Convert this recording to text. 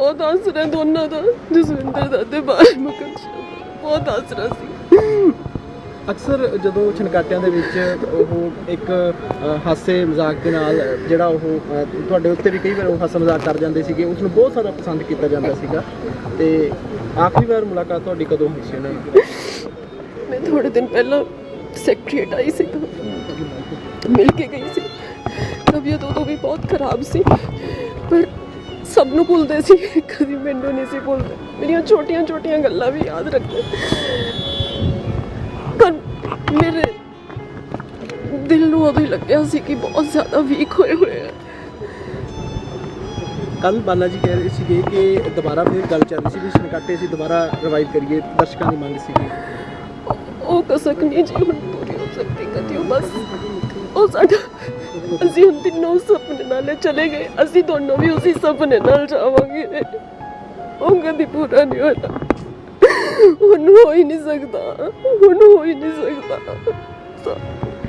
ਬਹੁਤ ਆਸਰਾ ਦੋਨਾਂ ਦਾ ਜਸਵਿੰਦਰ ਦਾ ਤੇ ਬਾਲ ਮੁਕਤ ਬਹੁਤ ਆਸਰਾ ਸੀ। ਅਕਸਰ ਜਦੋਂ ਛਣਕਾਟਿਆਂ ਦੇ ਵਿੱਚ ਉਹ ਇੱਕ ਹਾਸੇ ਮਜ਼ਾਕ ਦੇ ਨਾਲ ਜਿਹੜਾ ਉਹ ਤੁਹਾਡੇ ਉੱਤੇ ਵੀ ਕਈ ਵਾਰ ਉਹ ਹਾਸਾ ਮਜ਼ਾਕ ਕਰ ਜਾਂਦੇ ਸੀਗੇ ਉਸ ਨੂੰ ਬਹੁਤ ਜ਼ਿਆਦਾ ਪਸੰਦ ਕੀਤਾ ਜਾਂਦਾ ਸੀਗਾ। ਤੇ ਆਖਰੀ ਵਾਰ ਮੁਲਾਕਾਤ ਤੁਹਾਡੀ ਕਦੋਂ ਹੋਈ ਸੀ ਉਹਨਾਂ ਨਾਲ? ਮੈਂ ਥੋੜੇ ਦਿਨ ਪਹਿਲਾਂ ਸੈਕਟਰੀਏਟ ਆਈ ਸੀ ਤਾਂ ਮਿਲ ਕੇ ਗਈ ਸੀ। ਤਬੀਅਤ ਉਦੋਂ ਵੀ ਬਹੁਤ ਖਰਾਬ ਸੀ। ਪਰ ਸਭ ਨੂੰ ਭੁੱਲਦੇ ਸੀ ਕਦੀ ਮੈਨੂੰ ਨਹੀਂ ਸੀ ਭੁੱਲਦੇ। ਮੇਰੀਆਂ ਛੋਟੀਆਂ ਛੋਟੀਆਂ ਗੱਲਾਂ ਵੀ ਯਾਦ ਰੱਖਦੇ। ਪਰ ਮੇਰੇ ਦਿਲ ਨੂੰ ਉਦੋਂ ਹੀ ਲੱਗਿਆ ਸੀ ਕਿ ਬਹੁਤ ਜ਼ਿਆਦਾ ਵੀਕ ਹੋਏ ਹੋਏ ਆ। ਕੱਲ ਬਾਲਾ ਜੀ ਕਹਿ ਰਹੇ ਸੀਗੇ ਕਿ ਦੁਬਾਰਾ ਫਿਰ ਗੱਲ ਚੱਲ ਰਹੀ ਸੀ ਵੀ ਛਣਕਾਟੇ ਅਸੀਂ ਦੁਬਾਰਾ ਰਿਵਾਈਵ ਕਰੀਏ ਦਰਸ਼ਕਾਂ ਦੀ ਮੰਗ ਸੀਗੀ। ਉਹ ਕਸਕ ਨਹੀਂ ਜੀ ਹੁਣ ਪੂਰੀ ਹੋ ਸਕਦੀ ਕਦੀ ਉਹ ਬਸ ਉਹ ਸਾਡਾ ਅਸੀਂ ਹੁਣ ਤਿੰਨੋਂ ਸੁਪਨੇ ਨਾਲੇ ਚਲੇ ਗਏ। ਅਸੀਂ ਦੋਨੋਂ ਵੀ ਉਸੇ ਸੁਪਨੇ ਨਾਲ ਜਾਵਾਂਗੇ। ਉਹ ਕਦੀ ਪੂਰਾ ਨਹੀਂ ਹੋਣਾ। ਹੁਣ ਹੋ ਹੀ ਨਹੀਂ ਸਕਦਾ। ਹੁਣ ਹੋ ਹੀ ਨਹੀਂ ਸਕਦਾ।